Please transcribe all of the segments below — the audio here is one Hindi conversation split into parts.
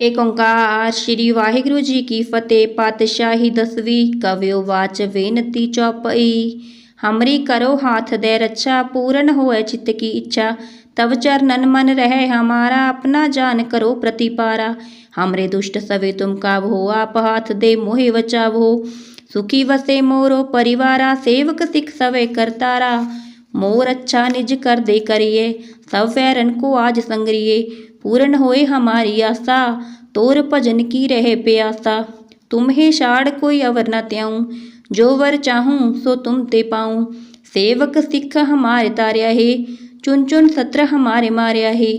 एक ओंकार श्री वाहिगुरु जी की फतेह, पातशाही दसवीं कव्यो वाच वेनती चौपई। हमरी करो हाथ दे रक्षा, पूर्ण हो चित्त की इच्छा। तब नन मन रहे, हमारा अपना जान करो प्रतिपारा। हमरे दुष्ट सवे तुम काब हो आप हाथ दे मोहे बचाव। हो सुखी वसे मोरो परिवारा, सेवक सिख सवे करतारा। मोर अच्छा निज कर दे करिए सब फैरन को आज संग्रिए। पूर्ण होए हमारी आशा तोर भजन की रहे प्यासा। तुम्हें छाड़ कोई अवर न त्याऊं, जो वर चाहूँ सो तुम ते पाऊँ। सेवक सिख हमारे तार्या है, चुन चुन सत्र हमारे मार्या है।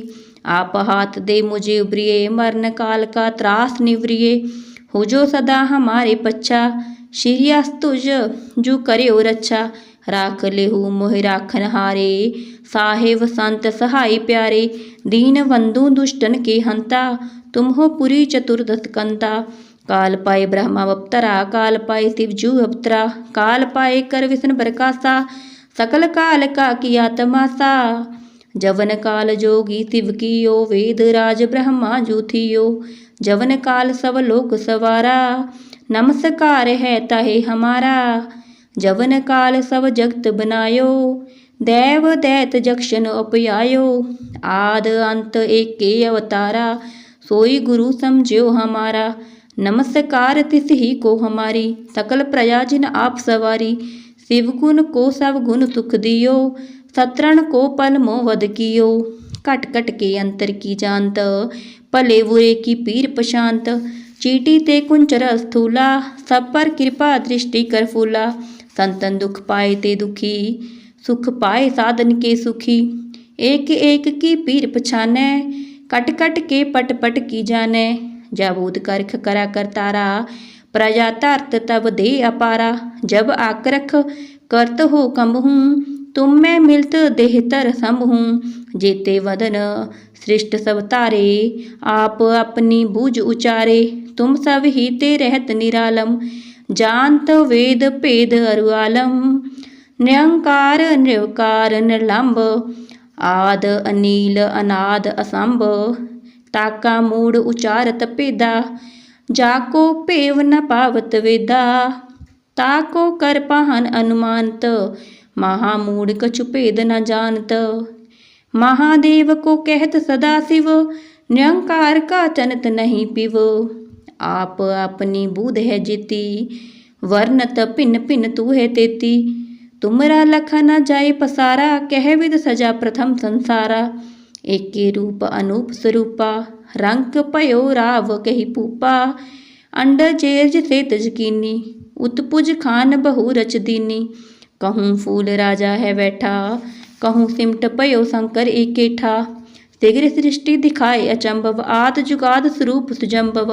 आप हाथ दे मुझे उबरिए मरण काल का त्रास निवरिए। हो जो सदा हमारे पच्छा श्री तुझ जू करे और अच्छा राख लेहू मोह राखन हारे। साहेब संत सहाय प्यारे। दीन बंधु दुष्टन के हंता। तुम हो पुरी चतुर्दश कंता। काल पाए ब्रह्मा अवतरा, काल पाए शिव जू अवतरा। काल पाए कर विष्णु प्रकाशा सकल काल का किया तमासा। जवन काल जोगी शिव कियो, वेद राज ब्रह्मा जूथियो जवन काल सब लोक सवारा। नमस्कार है तहे हमारा। जवन काल सब जगत बनायो, देव दैत जक्षन अपयायो। आद अंत एक अवतारा, सोई गुरु समझो हमारा। नमस्कार तिस ही को हमारी, सकल प्रजा जिन आप सवारी। शिव गुण को सब गुण सुख दियो, सतरण को पल मोह वध कियो। कट कट के अंतर की जानत भले बुरे की पीर पशांत चीटी ते कुंचर स्थूला, सब पर कृपा दृष्टि कर फूला। संतन दुख पाए ते दुखी, सुख पाए साधन के सुखी। एक एक की पीर पछाने कट कट के पट पट की जाने। जाबूद करख करा कर तारा, प्रजा तार्त तब दे अपारा। जब आकरख करत हो कम हूँ तुम मैं मिलत देहतर सम हूँ। जेते वदन सृष्ट सब तारे, आप अपनी बूझ उचारे। तुम सब ही ते रहत निरालम, जानत वेद भेद अरुआलम। निरंकार निर्वकार निर्लंब, आद अनील अनाद असंभ ताका मूड उचारत पेदा, जाको पेव न पावत वेदा। ताको कर पाहन अनुमानत महामूड कछु भेद न जानत। महादेव को कहत सदा शिव निरंकार का चनत नहीं पिव। आप अपनी बूध है जीती वर्णत पिन पिन तू है तेती। तुमरा लख न जाए पसारा, कह विद सजा प्रथम संसारा। एके रूप अनूप स्वरूपा, रंक पयो राव कही पूपा। अंड चेरज से तजकीनी उत्पुज खान बहु रच दीनी। कहूँ फूल राजा है बैठा, कहूँ सिमट पयो शंकर एकेठा शीघ्र सृष्टि दिखाए अचंभव, आद जुगाद स्वरूप सुजंभव।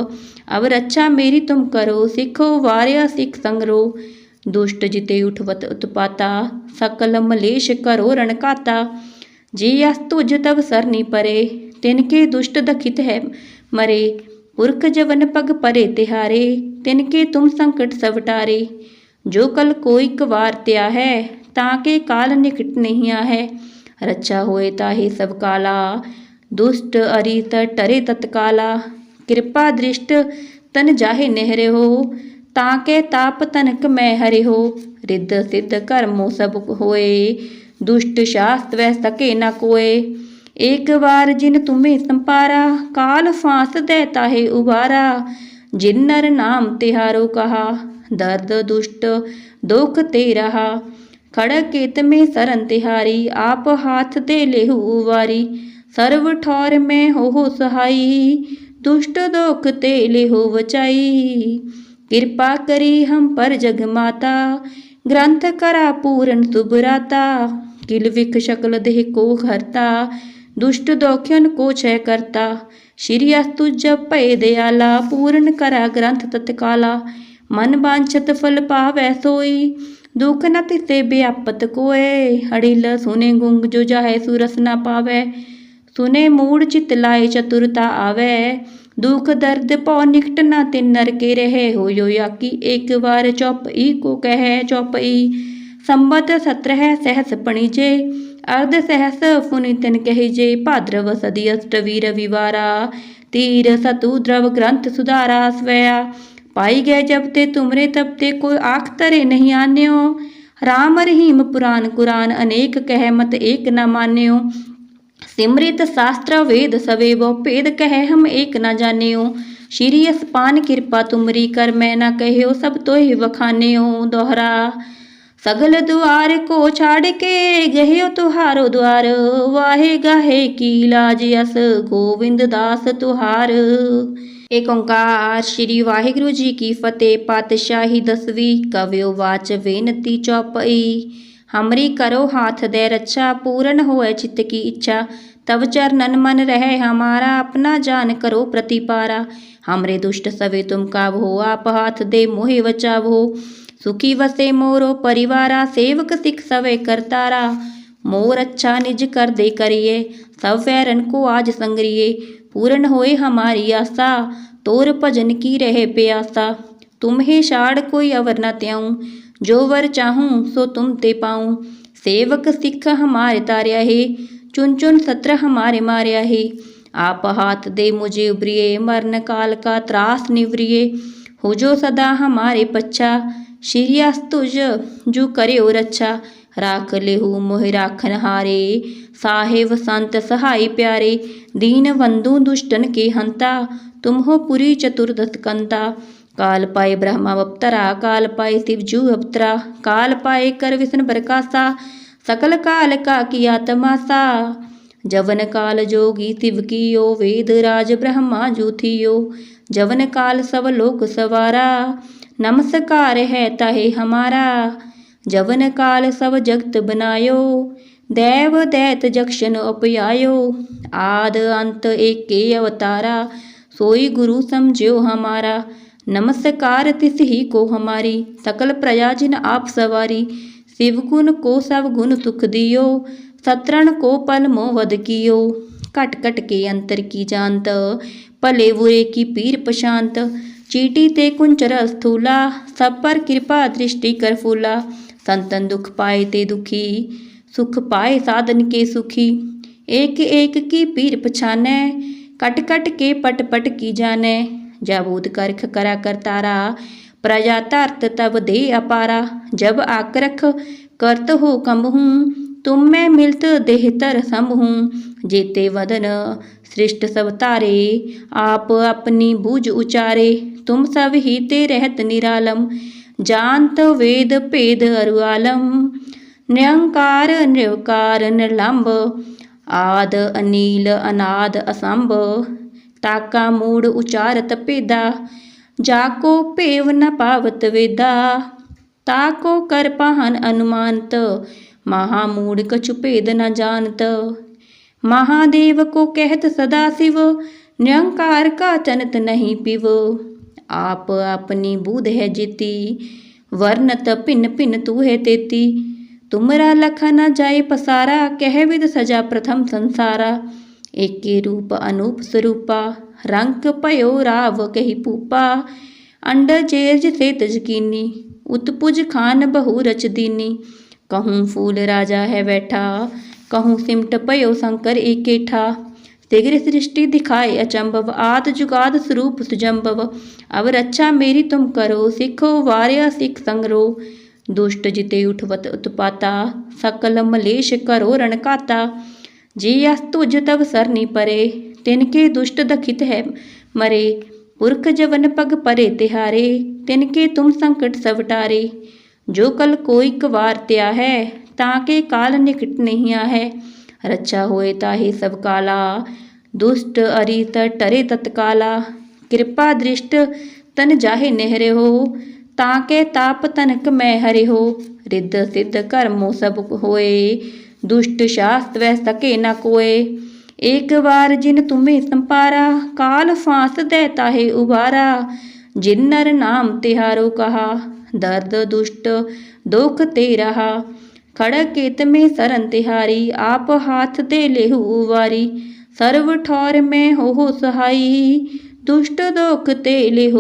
अब रक्षा मेरी तुम करो, सिखो वार्य सिख संगरो। दुष्ट जिते उठवत उत्पाता, सकल मलेश करो रणकाता। जे यस तुझ तब सरनी परे, तिनके दुष्ट दखित है मरे। पुरख जवन पग परे तिहारे, तिनके तुम संकट सवटारे जो कल कोई कवार त्या है, ताके काल निकट नहीं है रक्षा होए ताहे सब काला, दुष्ट अरित टरे तत्काला। कृपा दृष्ट तन जाहे नेहरे हो, ताके ताप तनक मैं हरे हो। रिद्ध सिद्ध कर्मो सब होए, दुष्ट शास्त्र वह सके न कोए। एक बार जिन तुम्हें संपारा, काल फांस देता है उबारा जिन नर नाम तिहारो कहा दर्द दुष्ट, दुख ते रहा केत में सरन तिहारी, आप हाथ दे लेहु वारी। सर्व ठौर में हो हो सहाई, दुष्ट दुख ते लेहु बचाई। कृपा करी हम पर जग माता, ग्रंथ करा पूरन सुबराता किल विख शकल देह को हरता, दुष्ट दोख्यन को क्षय करता। श्री अस्तु जब पय दयाला, पूर्ण करा ग्रंथ तत्काला। मन बांछत फल पावै सोई दुख न तिसे व्यापत कोय हड़िल सुने गुंग जो जाहे सुरस न पावै सुने मूड चित लाए चतुरता आवे दुख दर्द पौ निकट न तिन नर के रहे हो यो याकी एक बार चौपई को कहे चौपई संबत सत्रह सहस पणिजे अर्ध सहस पुनितन कहिजे भाद्रव सदी अष्टवी रविवारा तीर सतु द्रव ग्रंथ सुधारा स्वया पाई गए जब ते तुमरे, तब ते कोई आख तरे नहीं आन्यो। राम रहीम पुराण कुरान अनेक कह मत एक न मान्यो। सिमृत शास्त्र वेद सवे वो भेद कहे हम एक न जान्यो। श्री असपान कृपा तुमरी कर मैं न कहो सब तो ही वखान्यो दोहरा। सगल द्वार को छाड़ के गहियो तुहारो द्वार। वाहे गाहे की लाज यस गोविंद दास तुहार। ਏਕ ਓੰਕਾਰ ਸ੍ਰੀ ਵਾਹਿਗੁਰੂ ਜੀ ਕੀ ਫਤਿਹ ਪਾਤਸ਼ਾਹੀ ਦਸਵੀਂ ਕਵਿਓ ਵਾਚ ਬੇਨਤੀ ਚੌਪਈ हमरी करो हाथ दे रक्षा पूर्ण होए चित्त की इच्छा तब चरणन मन रहे हमारा अपना जान करो प्रतिपारा हमरे दुष्ट सवे तुम काबो आप हाथ दे मोहे बचावो सुखी वसे मोरो परिवारा सेवक सिख सवे करतारा मोर अच्छा निज कर दे करिए सब वैरन को आज संग्रिए पूर्ण होए हमारी आशा तोर भजन की रहे प्यासा। तुम्हें छाड़ कोई अवर न त्याऊं, जो वर चाहूँ सो तुम ते पाऊँ। सेवक सिख हमारे तार्या है, चुन चुन सत्र हमारे मार्या है। आप हाथ दे मुझे उबरिए मरण काल का त्रास निवरिए। हो जो सदा हमारे पच्छा, श्री तुझ जो करे और अच्छा। राख लेहु मोह राखन हारे साहेब संत सहाय प्यारे, दीन बंधु दुष्टन के हंता तुम हो पुरी चतुर्दश कंता। काल पाए ब्रह्मा अवतरा, काल पाए शिवजू अवतरा, काल पाए कर विष्णु प्रकाशा सकल काल का किया तमाशा। जवन काल जोगी शिव की कियो, वेद राज ब्रह्मा जूथियो जवन काल सब लोक सवारा, नमस्कार है ताहे हमारा। जवन काल सब जगत बनायो देव दैत जक्षन उपयायो आद अंत एके अवतारा सोई गुरु समझो हमारा नमस्कार तिस ही को हमारी सकल प्रजा जिन आप सवारी शिव गुण को सब गुण सुख दियो सत्रण को पल मो वध कियो कट कट के अंतर की जानत भले बुरे की पीर पशांत चीटी ते कुंचर स्थूला सब पर कृपा दृष्टि कर फूला संतन दुख पाए ते दुखी सुख पाए साधन के सुखी। एक एक की पीर पछाने कट कट के पट पट की जाने। जाबूद करख करा कर तारा प्रजा तरत तब दे अपारा। जब आक्रख करत हो कम हूँ, तुम मैं मिलत देहतर सम हूँ। जेते वदन सृष्ट सब तारे, आप अपनी बूझ उचारे। तुम सब ही ते रहत निरालम, जानत वेद भेद अरुआलम ਨਿਰੰਕਾਰ ਨਿਰਵਕਾਰ ਨਿਰਲੰਭ, ਆਦ ਅਨੀਲ ਅਨਾਦ ਅਸੰਭ, ਤਾਕਾ ਮੂੜ ਉਚਾਰਤ ਭੇਦਾ, ਜਾ ਕੋ ਭੇਵ ਨ ਪਾਵਤ ਵੇਦਾ, ਤਾ ਕੋ ਕਰ ਪਹਨ ਅਨੁਮਾਨਤ, ਮਹਾ ਮੂੜ ਕਛੁ ਭੇਦ ਨ ਜਾਣਤ। ਮਹਾਦੇਵ ਕੋ ਕਹਿਤ ਸਦਾ ਸਿਵ ਨਿਰੰਕਾਰ ਕਾ ਚਨਤ ਨਹੀਂ ਪਿਵ। ਆਪ ਆਪਣੀ ਬੂਧ ਹੈ ਜੀਤੀ ਵਰਨਤ ਭਿੰਨ ਭਿੰਨ ਤੂ ਹੈ ਤੇਤੀ। तुमरा लखा न जाए पसारा, कह विद सजा प्रथम संसारा। एके रूप अनूप स्वरूपा रंक पयो राव कही पूपा। अंड जेज से तजकीनी उत्पुज खान बहु रच दीनी। कहूँ फूल राजा है बैठा, कहूँ सिमट पयो शंकर एकेठा तिग्र सृष्टि दिखाए अचंभव आद जुगाद स्वरूप सुजंभव। अब रक्षा मेरी तुम करो, सिखो वार्य सिख संग्रो। दुष्ट जिते उठवत उत्पाता, सकल मलेश करो रणकाता जी अस तुझ तब सरनी परे तिनके दुष्ट दखित है मरे। पुरख जवन पग परे तिहारे तिनके तुम संकट सवटारे जो कल कोई कवार त्या है, ताके काल निकट नहीं आ है रक्षा होए ताहे सब काला, दुष्ट अरित टरे तत्काला। कृपा दृष्ट तन जाहे नहरे हो ताके ताप तनक मैं हरे हो रिद्ध सिद्ध कर्मो सब होए दुष्ट शास्त्र वह सके न कोए एक बार जिन तुम्हें संपारा काल फांस देता है उबारा जिन नर नाम तिहारो कहा दर्द दुष्ट दुख ते रहा खड़क केत में सरन तिहारी आप हाथ दे ले उवारी सर्व ठौर में हो हो सहाई दुष्ट दुख ते ले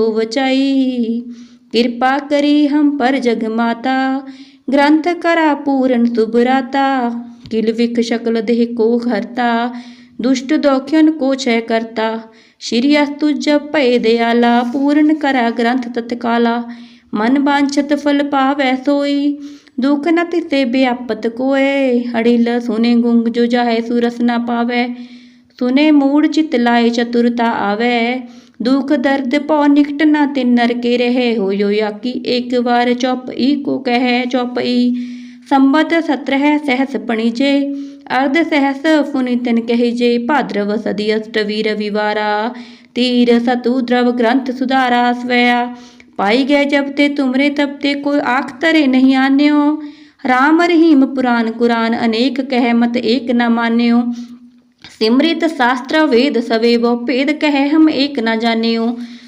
हो बचाई कृपा करी हम पर जग माता ग्रंथ करा पूर्ण सुबराता किल विख शकल देह को हरता दुष्ट दोख्यन को छय करता श्री अस्तु जब भय दयाला पूर्ण करा ग्रंथ तत्काला मन वांछत फल पावै सोई दुख न तिसे व्यापत कोय अड़िल सुने गुंग जो जाहे सुरस न पावै सुने मूड चित लाए चतुरता आवे दुख दर्द पौ निकट न तिन नर के रहे हो यो याकी एक बार चौपई को कह चौपई संबत सत्रह सहस पणिजे अर्ध सहस पुनितन कहिजे भाद्रव सदी अष्टवी रविवारा तीर सतु द्रव ग्रंथ सुधारा स्वया। पाई गए जब ते तुमरे तब ते कोई आख तरे नहीं आन्यो। राम रहीम पुराण कुरान अनेक कह मत एक न मान्यो। सिमृत शास्त्र वेद सवेव पेद कह हम एक न जाने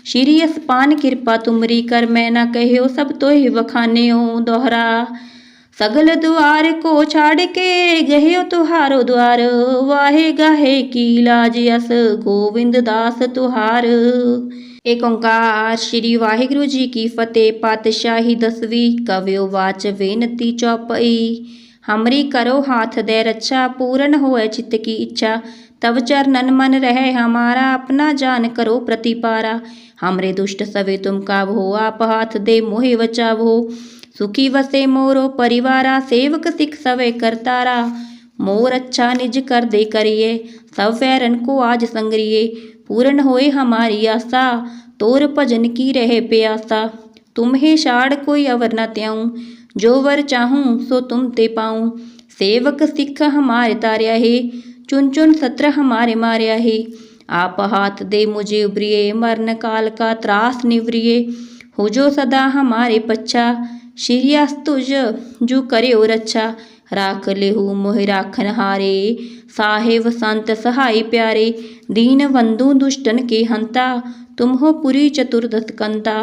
श्री पान कृपा तुमरी कर मैं न कहो सब तो ही वखाने हो दोहरा। सगल द्वार को छाड़ के गहे तुहारो द्वार। वाहे गाहे की लाज अस गोविंद दास तुहार। एक ओंकार श्री वाहिगुरु जी की फतेह पातशाही दसवीं, कव्यो वाच वेनती चौपई। हमरी करो हाथ दे रक्षा पूर्ण होए चित्त की इच्छा। तब चरणन मन रहे, हमारा अपना जान करो प्रतिपारा। हमरे दुष्ट सवे तुम काब हो, आप हाथ दे मोहे बचाव हो। सुखी वसे मोरो परिवारा, सेवक सिख सवे करतारा। मोर अच्छा निज कर दे करिए, सब वैरन को आज संग्रिए। पूर्ण होए हमारी आशा, तोर भजन की रहे प्यासा। तुम्हें शाड़ कोई अवर न त्याऊं। जो वर चाहूँ, सो तुम ते पाऊँ। सेवक सिख हमारे तार्या है चुन चुन सत्र हमारे मार्या है आप हाथ दे मुझे उबरिए मरण काल का त्रास निवरिए। हो जो सदा हमारे पच्छा श्री तुझ जो करे और अच्छा। राख लेहू मोह राखन हारे, साहेब संत सहाय प्यारे। दीन बंधु दुष्टन के हंता, तुम हो पुरी चतुर्दश कंता।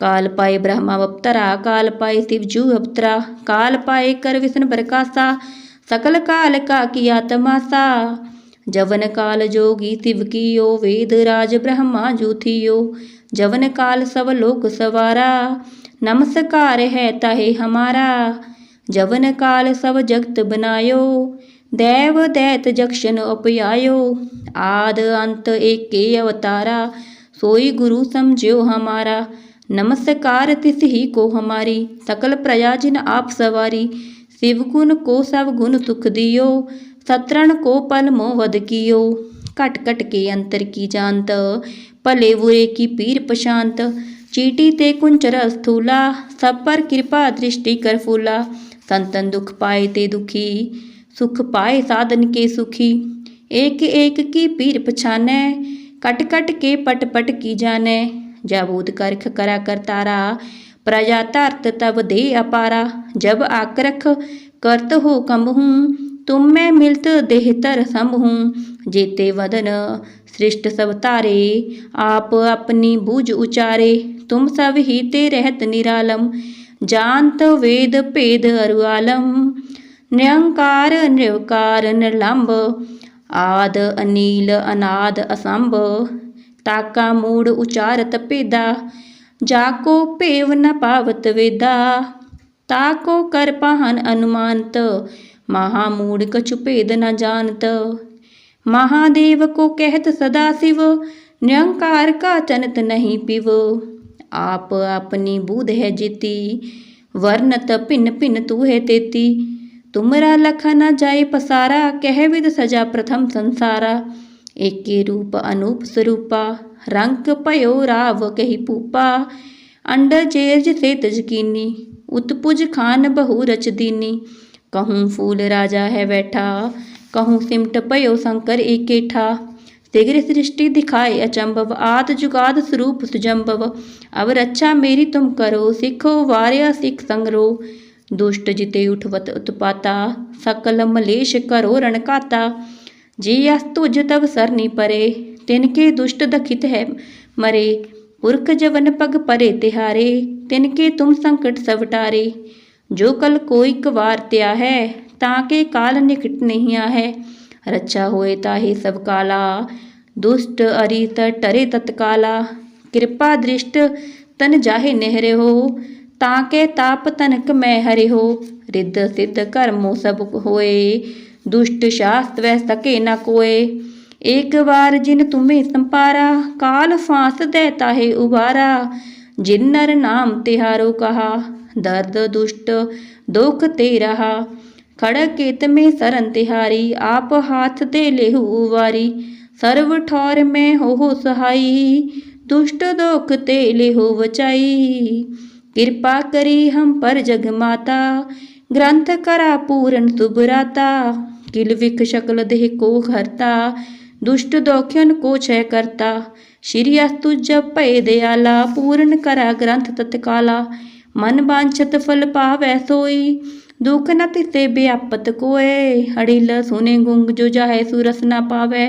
काल पाए ब्रह्मा अवतरा काल पाए कर विष्णु प्रकाशा सकल काल का किया तमाशा जवन काल जोगी शिव कियो वेद राज ब्रह्मा जूथियो जवन काल सब लोक सवारा। नमस्कार है ताहे हमारा। जवन काल सब जगत बनायो। देव दैत जक्षन उपयायो आद अंत एक अवतारा। सोई गुरु समझो हमारा। नमस्कार तिस ही को हमारी सकल प्रजा जिन आप सवारी। शिव गुण को सब गुण सुख दियो सतरण को पल मो वध कियो। कट कट के अंतर की जानत भले बुरे की पीर पशांत। चीटी ते कुंचर स्थूला, सब पर कृपा दृष्टि कर फूला। संतन दुख पाए ते दुखी, सुख पाए साधन के सुखी। एक एक की पीर पछाने कट कट के पट पट की जाने जाबूद करख करा कर तारा प्रजा धरत तब दे अपारा। जब आक्रख करत हो कम हूँ तुम मैं मिलत देहतर सम हूँ जेते वदन सृष्ट सब तारे, आप अपनी बुझ उचारे। तुम सब ही ते रहत निरालम, जानत वेद भेद अरुआलम निरंकार निवकार निर्लंब, आद, अनिल, अनाद, असंभ। ताका मूड उचारत पेदा, जाको पेव न पावत वेदा। ताको कर पहन अनुमानत महामूड कछु भेद न जानत। महादेव को कहत सदा शिव निरंकार का चनत नहीं पिव। आप अपनी बुध है जीती, वर्णत पिन पिन तू है तेती। तुमरा लखा न जाए पसारा कहविद सजा प्रथम संसारा। एके रूप अनूप स्वरूपा रंग पयो राव कही पूपा। अंड जेज से तजकीनी उत्पुज खान बहु रच दीनी। कहूँ फूल राजा है बैठा, कहूँ सिमट पयो शंकर एकेठा। शीघ्र सृष्टि दिखाए अचंभव आद जुगाद स्वरूप सुजम्भव अब रक्षा मेरी तुम करो, सिखो वार्या सिख संगरो। दुष्ट जिते उठवत उत्पाता, सकल मलेश करो रणकाता। जे यस तुझ तब सरनी परे, तिनके दुष्ट दखित है मरे। पुरख जवन पग परे तिहारे, तिनके तुम संकट सवटारे जो कल कोई कवार त्या है, ताके काल निकट नहीं आ है। रक्षा होए ताहे सब काला, दुष्ट अरित टरे तत्काला। कृपा दृष्ट तन जाहे नहरे हो, ताके ताप तनक मैं हरे हो। रिद्ध सिद्ध कर्मो सब होए। दुष्ट शास्त्र वह सके न कोए। एक बार जिन तुम्हें संपारा, काल फांस देता है उबारा। जिन नर नाम तिहारो कहा, दर्द दुष्ट, दुख ते रहा खड़क केत में सरन तिहारी, आप हाथ दे लेहु उवारी। सर्व ठौर में हो हो सहाई, दुष्ट दुख ते लेहु बचाई। कृपा करी हम पर जग माता ग्रंथ करा पूरन सुबराता किल विख शकल देह को हरता दुष्ट दोख्यन को छय करता। श्री अस्तु जब पय दयाला, पूर्ण करा ग्रंथ तत्काला। मन वांछत फल पावै सोई, दुख न तिसे व्यापत कोय अड़िल सुने गुंग जो जाहे सुरस न पावै।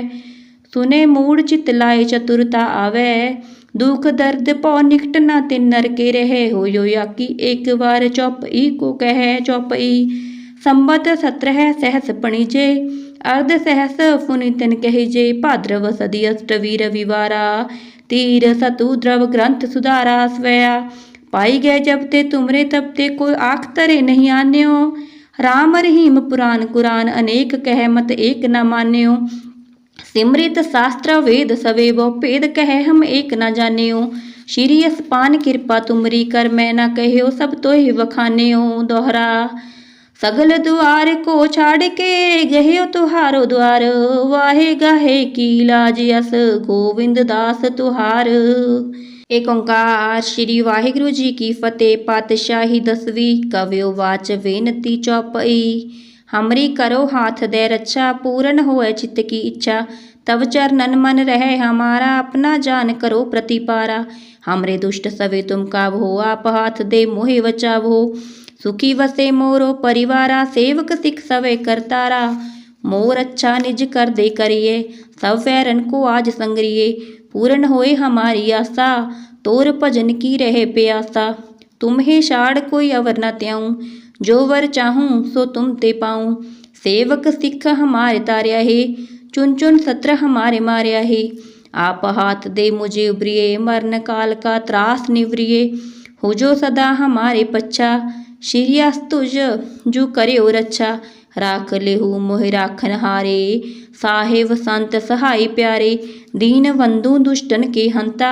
सुने मूड चित लाए चतुरता आवै। दुख दर्द पौ निकट न तिन नर के रहे। हो यो या कि एक बार चौपई को कहे चौपई। संबत सत्रह सहस पणिजे अर्ध सहस पुनितन कहिजे भाद्रव सदी अष्टवी रविवारा तीर सतु द्रव ग्रंथ सुधारा स्वया। पाई गए जब ते तुमरे तब ते कोई आख तरे नहीं आन्यो। राम रहीम पुराण कुरान अनेक कह मत एक न मान्यो। सिमरित शास्त्र वेद सवे वो भेद कहे हम एक न जान्यो। श्री अस्पान कृपा तुमरी कर मैं न कहो सब तो ही वखान्यो दोहरा। सगल द्वार को छाड़ के गहे तुहारो द्वार। वाहे गाहे की लाज यस गोविंद दास तुहार। एक ओंकार श्री वाहिगुरु जी की फतेह पातशाही दसवीं कव्यो वाच बेनती चौपई। हमरी करो हाथ दे रक्षा पूर्ण होए चित्त की इच्छा। तब चरणन मन रहे हमारा, अपना जान करो प्रतिपारा। हमरे दुष्ट सवे तुम काबो आप हाथ दे मोहे बचावो। सुखी वसे मोरो परिवारा, सेवक सिख सवे करतारा। मोर अच्छा निज कर दे करिए, सब वैरन को आज संग्रिए। पूर्ण होए हमारी आशा तोर भजन की रहे प्यासा। तुम्हें शाड़ कोई अवर न त्याऊं, जो वर चाहूँ सो तुम ते पाऊँ। सेवक सिख हमारे तार्या है, चुन चुन सत्र हमारे मार्या है। आप हाथ दे मुझे उबरिए मरण काल का त्रास निवरिए। हो जो सदा हमारे पच्छा श्री अस्तुज जू करियो रक्षा राख लेहु मोह राखन हारे। साहेब संत सहाय प्यारे। दीन बंधु दुष्टन के हंता।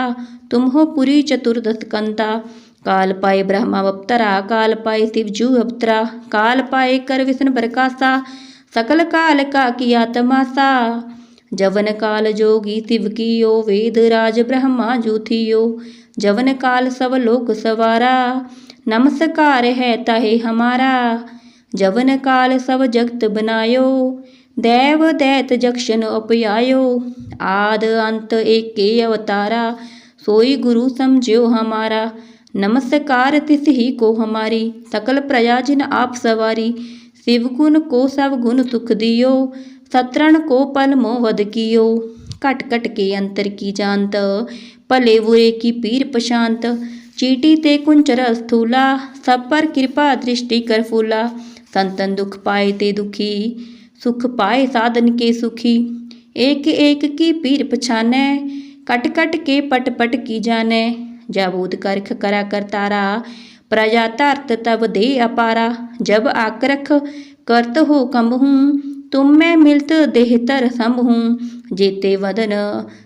तुम हो पुरी चतुर्दश कंता। काल पाए ब्रह्मा अवतरा, काल पाए शिव जू अवतरा। काल पाए कर विष्णु प्रकाशा सकल काल का किया तमासा। जवन काल जोगी शिव कियो, वेद राज ब्रह्मा जूथियो जवन काल सब लोक सवारा। नमस्कार है तहे हमारा। जवन काल सब जगत बनायो। देव दैत जक्षन अपयायो। आद अंत एक अवतारा। सोई गुरु समझो हमारा। नमस्कार तिस ही को हमारी। सकल प्रजा जिन आप सवारी। शिव गुण को सब गुण सुख दियो। सत्रण को पल मोह वध कियो। कट कट के अंतर की जानत भले बुरे की पीर पशांत। चीटी ते कुंचर स्थूला, सब पर कृपा दृष्टि कर फूला। संतन दुख पाए ते दुखी, सुख पाए साधन के सुखी। एक एक की पीर पछाने कट कट के पट पट की जाने। जाबूद करख करा कर तारा, प्रजा तार्थ तब दे अपारा। जब आकरख करत हो कम हूँ, तुम मैं मिलत देहतर सम हूँ। जेते वदन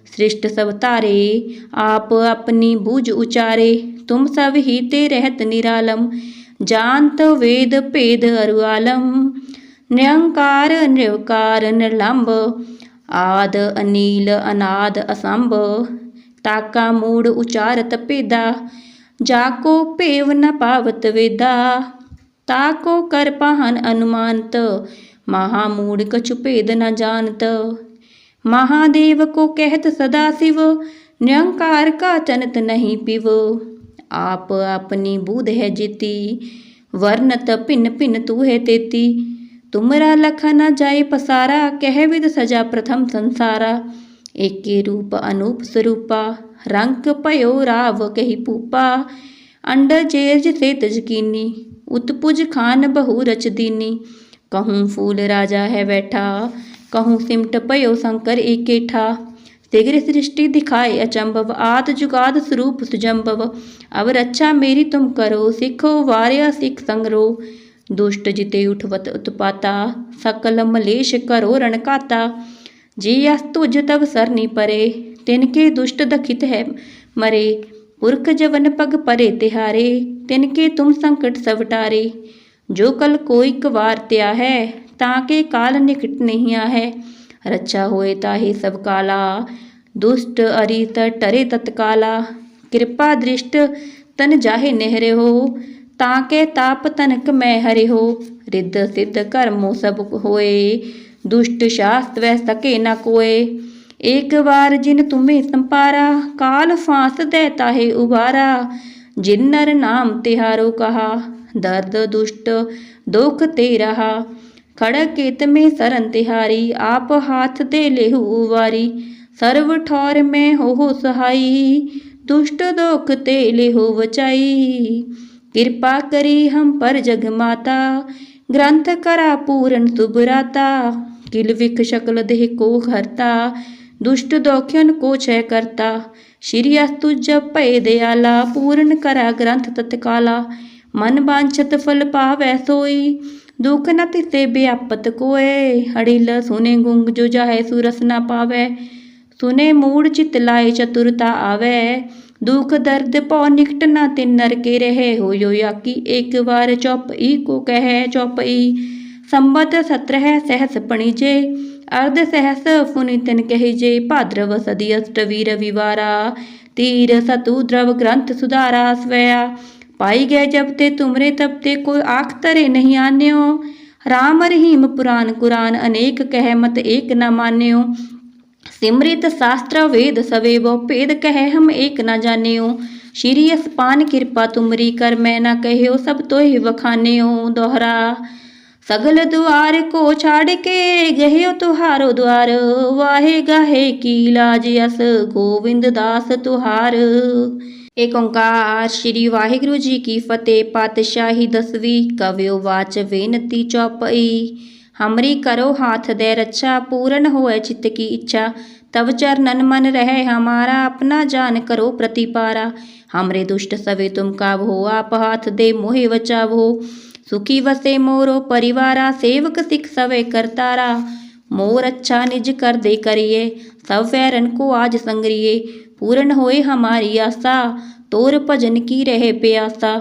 सृष्ट सब तारे, आप अपनी बूझ उचारे। तुम सब ही ते रहत निरालम जानत वेद भेद अरुआलम निरंकार निर्वकार निर्लंब आद अनील अनाद असंभ ताका मूड उचारत पेदा जाको पेव न पावत वेदा ताको कर पाहन अनुमानत महामूड कछु भेद न जानत महादेव को कहत सदा शिव निरंकार का चनत नहीं पिव आप अपनी बूध है जीती वर्णत पिन पिन तू है तेती। तुमरा लखा न जाए पसारा, कह विद सजा प्रथम संसारा। एके रूप अनूप स्वरूपा रंक पयो राव कही पूपा। अंड जेज से तजकीनी उत्पुज खान बहु रच दीनी। कहूँ फूल राजा है बैठा, कहूँ सिमट पयो शंकर एकेठा शीघ्र सृष्टि दिखाए अचंभव आद जुगाद स्वरूप सुजंभव अब रक्षा मेरी तुम करो सिखो वार्य सिख संग्रो दुष्ट जिते उठवत उत्पाता सकल मलेश करो रणकाता जी अस तुझ तब सरनी परे तिनके दुष्ट दखित है मरे पुरख जवन पग परे तिहारे तिनके तुम संकट सवटारे जो कल कोई कवार त्या है ताके काल निकट नहीं आ है रक्षा होए ताहे सब काला। दुष्ट अरित टरे तत्काला। कृपा दृष्ट तन जाहे नेहरे हो। ताके ताप तनक मैं हरे हो। रिद्ध सिद्ध कर्मो सब होए। दुष्ट शास्त्र वह सके न कोए। एक बार जिन तुम्हें संपारा, काल फांस देता है उबारा जिन नर नाम तिहारो कहा। दर्द दुष्ट, दुख ते रहा खड़क केत में सरन तिहारी आप हाथ दे ले उबारी सर्व ठौर में हो हो सहाई दुष्ट दुख ते ले हो बचाई कृपा करी हम पर जग माता ग्रंथ करा पूरन सुबराता किल विख शकल देह को हरता दुष्ट दोख्यन को छय करता श्री अस्तु जब पय दयाला पूर्ण करा ग्रंथ तत्काला मन वांछत फल पावै सोई दुख न तिसे व्यापत कोय हड़िल सुने गुंग जो जाहे सुरस न पावै। सुने मूड चित लाए चतुरता आवे। दुख दर्द पौ निकट न तिन नर के रहे। हो यो याकी एक बार चौपई को कहे चौपई संबत सत्रह सहस पणिजे अर्ध सहस पुनितन कहिजे भाद्रव सदी अष्टवी रविवारा तीर सतु द्रव ग्रंथ सुधारा स्वया। पाई गए जब ते तुमरे, तब ते कोई आख तरे नहीं आन्यो। राम रहीम पुराण कुरान अनेक कह मत एक न मान्यो। सिमृत शास्त्र वेद सवे वो भेद कहे हम एक न जान्यो। श्री अस्पान कृपा तुमरी कर मैं न कहो सब तो ही वखान्यो दोहरा। सगल द्वार को छाड़ के गहे तुहारो द्वार। वाहे गाहे की लाज यस गोविंद दास तुहार। एक ओंकार श्री वाहिगुरु जी की फतेह, पातशाही दसवीं कव्यो वाच बेनती चौपई। हमरी करो हाथ दे रक्षा पूर्ण होए चित्त की इच्छा। तब चरणन मन रहे, हमारा अपना जान करो प्रतिपारा। हमरे दुष्ट सवे तुम काबो आप हाथ दे मोहे बचावो। सुखी वसे मोरो परिवारा, सेवक सिख सवे करतारा। मोर अच्छा निज कर दे करिए, सब वैरन को आज संग्रिए। पूर्ण होए हमारी आशा तोर भजन की रहे प्यासा।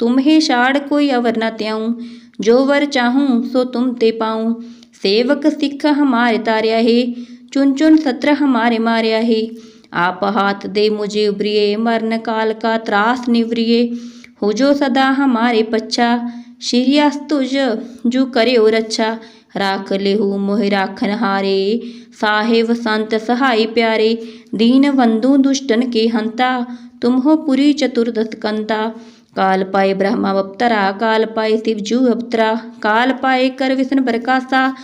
तुम्हें शाड़ कोई अवर न त्याऊं, जो वर चाहूँ सो तुम ते पाऊँ। सेवक सिख हमारे तार्या है, चुन चुन सत्र हमारे मार्या है। आप हाथ दे मुझे उबरिए, मरण काल का त्रास निवरिए। हो जो सदा हमारे पच्छा श्रीयास तुझ जो करे और अच्छा। राख ले हूँ मोह राखन हारे साहेब संत सहाय प्यारे, दीन बंधु दुष्टन के हंता तुम हो पुरी चतुर्दश कंता। काल पाए ब्रह्मा अवतरा, काल पाए शिवजू अवतरा, काल पाए कर विष्णु प्रकाशा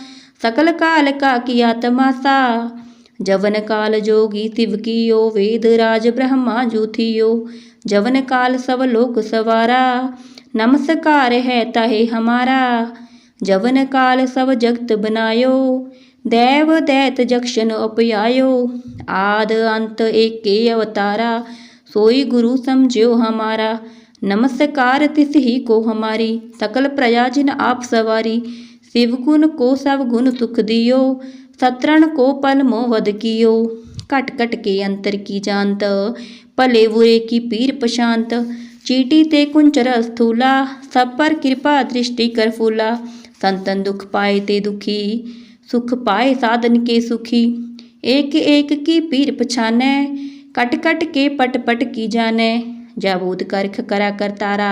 सकल काल का किया तमाशा। जवन काल जोगी शिव की कियो, वेद राज ब्रह्मा जूथियो जवन काल सब लोक सवारा, नमस्कार है ताहे हमारा। जवन काल सब जगत बनायो देव दैत जक्षन उपयायो आद अंत एक अवतारा सोई गुरु समझो हमारा नमस्कार तिस ही को हमारी सकल प्रजा जिन आप सवारी शिव गुण को सब गुण सुख दियो सत्रण को पल मोह वध कियो कट कट के अंतर की जानत भले बुरे की पीर पशांत चीटी ते कुंचर स्थूला सब पर कृपा दृष्टि कर फूला संतन दुख पाए ते दुखी सुख पाए साधन के सुखी। एक एक की पीर पछाने कट कट के पट पट की जाने। जाबूद करख करा कर तारा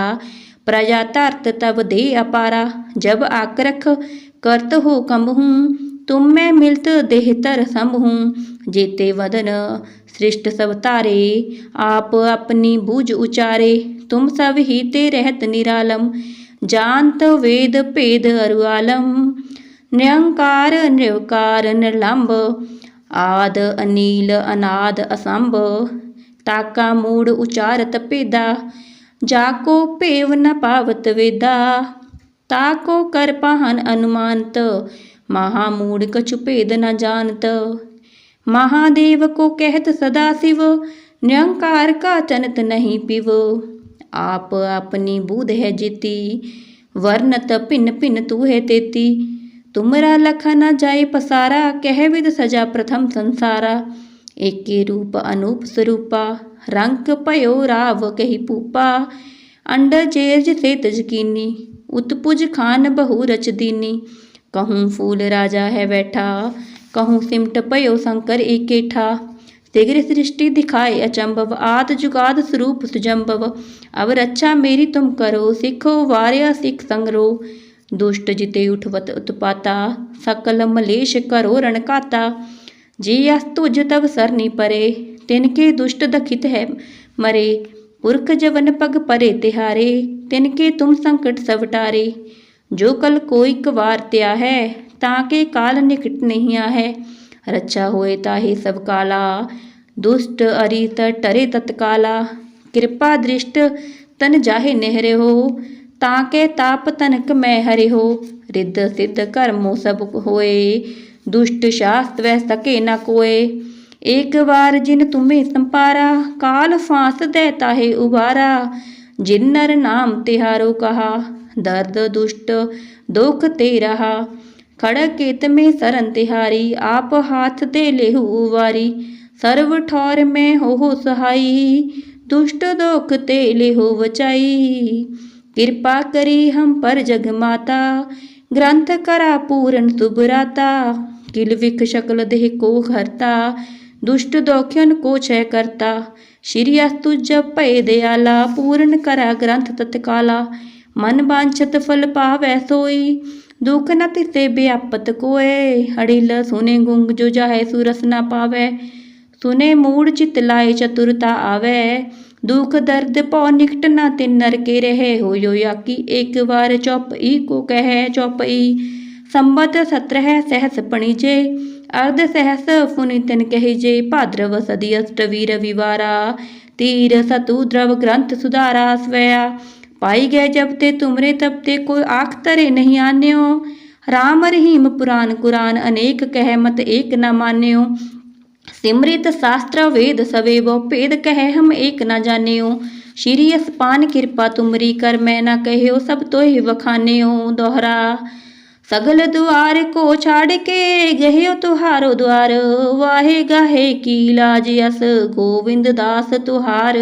प्रजा तरत तब दे अपारा। जब आक्रख करत हो कम हूँ, तुम मैं मिलत देहतर सम हूँ। जेते वदन सृष्ट सब तारे, आप अपनी बूझ उचारे। तुम सब ही ते रहत निरालम, जानत वेद भेद अरुआलम ਨਿਰੰਕਾਰ ਨਿਰਵਕਾਰ ਨਿਰਲੰਭ, ਆਦ ਅਨੀਲ ਅਨਾਦ ਅਸੰਭ, ਤਾਕਾ ਮੂੜ ਉਚਾਰਤ ਭੇਦਾ, ਜਾ ਕੋ ਭੇਵ ਨ ਪਾਵਤ ਵੇਦਾ, ਤਾ ਕੋ ਕਰ ਪਹਨ ਅਨੁਮਾਨਤ, ਮਹਾ ਮੂੜ ਕਛੁ ਭੇਦ ਨ ਜਾਣਤ। ਮਹਾਦੇਵ ਕੋ ਕਹਿਤ ਸਦਾ ਸਿਵ ਨਿਰੰਕਾਰ ਕਾ ਚਨਤ ਨਹੀਂ ਪਿਵ। ਆਪ ਆਪਣੀ ਬੂਧ ਹੈ ਜੀਤੀ ਵਰਨਤ ਭਿੰਨ ਭਿੰਨ ਤੂ ਹੈ ਤੇਤੀ। तुमरा लखन जाय पसारा, कह विद सजा प्रथम संसारा। एके रूप अनूप स्वरूपा, रंक पयो राव कही पूपा। अंडर चेर्ज से तजकीनी, उत्पुज खान बहु रच दीनी। कहूँ फूल राजा है बैठा, कहूँ सिमट पयो शंकर एकेठा। तिग्र सृष्टि दिखाए अचंभव आद जुगाद स्वरूप सुजंभव। अब रक्षा मेरी तुम करो, सिखो वार्या सिख संगरो। दुष्ट जिते उठवत उत्पाता, सकल मलेश करो रणकाता। जे अस्तुज तब सरनी परे, तिनके दुष्ट दखित है मरे। पुरख जवन पग परे तिहारे, तिनके तुम संकट सवटारे जो कल कोई कवार त्या है, ताके काल निकट नहीं आ है। रक्षा होए ताहे सब काला, दुष्ट अरित टरे तत्काला। कृपा दृष्ट तन जाहे नेहरे हो ताके ताप तनक मैं हरि हो रिद्ध सिद्ध करमो सब होए। दुष्ट शास्त्र वह सके न कोए। एक बार जिन तुम्हें संपारा, काल फांस देता है उबारा। जिन नर नाम तिहारो कहा, दर्द दुष्ट दुख ते रहा खड़ग केत में सरन तिहारी, आप हाथ दे लेहू उवारी। सर्व ठौर में हो हो सहाई, दुष्ट दुख ते लेहु बचाई। कृपा करी हम पर जग माता ग्रंथ करा पूरन सुबराता किल विख शकल देह को हरता दुष्ट दोख्यन को छय करता श्री अस्तु जब भय दयाला पूर्ण करा ग्रंथ तत्काला मन वांछत फल पावै सोई दुख न तिसे व्यापत कोय अड़िल सुने गुंग जो जाहे सुरस न पावै सुने मूड चित लाए चतुरता आवे दुख दर्द पौ निकट न तिन नर के रहे हो यो याकी। एक बार चौप ई को कह चौप ई। संबत सत्रह सहस पणिजे अर्ध सहस पुनितन कहिजे भाद्रव सदी अष्टवी रविवारा तीर सतु द्रव ग्रंथ सुधारा स्वया। पाई गए जब ते तुमरे तब ते कोई आख तरे नहीं आन्यो। राम रहीम पुराण कुरान अनेक कह मत एक न मान्यो। सिमरित शास्त्र वेद सवे वो भेद कहे हम एक न जाने श्री असपान कृपा तुमरी कर मैं न कहो सब तो ही वखान्यो दोहरा। सगल द्वार को छाड़ के गहे तुहारो द्वार। वाहे गाहे की लाज यस गोविंद दास तुहार।